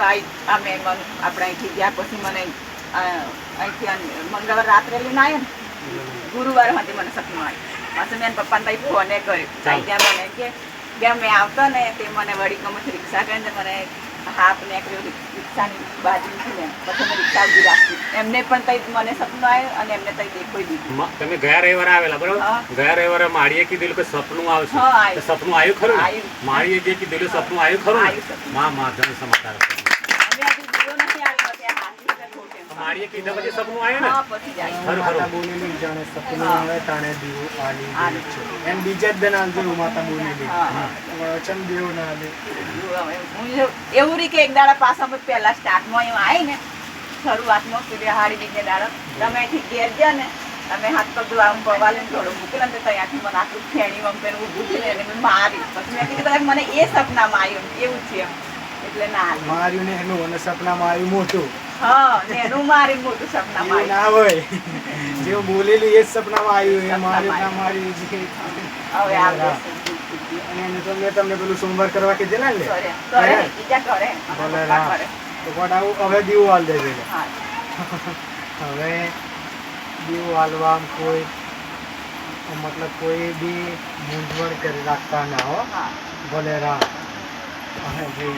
તો આ અમે આપણે અહીંથી ગયા પછી મને અહીંથી મંગળવાર રાત્રે લઈને આવ્યા ને ગુરુવાર હતી મને સપનું આવ્યું. પાછું મેં પપ્પાને તઈ ફોને કર્યો. ત્યાં મને કે કે મેં આવતો ને તે મને વળી ગમે રિક્ષા કરીને મને હાફ ને રિક્ષાની બાજુથી ને પછી મેં રિક્ષા ઊભી રાખી. એમને પણ તઈ મને સપનું આવ્યું અને એમને તઈ દેખોઈ દીધું. મ- તમે ગયા રવિવારે આવેલા બરોબર. ગયા રવિવારે માળીએ કીધેલું કે સપનું આવશે. સપનું આવ્યું ખરું? માળીએ જે કીધેલું સપનું આવ્યું ખરું? માં માં ધન સમાચાર અમે હજુ દીવો નથી આવ્યો ત્યાં હાથી છે ખોટે. માળીએ કીધા પછી સપનું આવે ને? હા પછી જાય. ખરું ખરું. બોલેલી જાણે સપનું આવે તાણે દીવો આલી આલી છે. એમ બીજા જ દન આલજો એવું માતા બોલેલી હા, હા. વચન દેવ ના આલે. એવું- રી કે એક દાડા પાસા અમે પહેલા સ્ટાર્ટમાં એમ આવી ને શરૂઆતમાં હાડી બીજે દાડા. તમે અહીંથી ઘેર ગયા ને તમે હાથ પગ ધોવા આમ પવાલે થોડું મૂકેલા ને ત્યાંથી મને આટલું ફેણી પેલું ઊભું થઈને એને મેં મારી પછી મેં કીધું કદાચ મને એ સપનામાં આવ્યું એવું છે એમ. એટલે ના. માર્યું ને એનું અને સપનામાં આવ્યું મોટું. હા એનું મારી મોટું એવું આવ્યું ના હોય. જેવું બોલેલું એ જ સપનામાં આવ્યું એ માર્યું ના માર્યું જે હવે અને તો મેં તમને પેલું સોમવાર કરવા કીધેલા ને કરે કરે બીજા કરે ભલે પપ્પા તો કોણ આવું? હવે દીવું હાલ દેજે હવે દીવો હાલવામાં કોઈ મતલબ કોઈ બી મૂંઝવણ કરી રાખતા ના હો. ભલે રા અને જે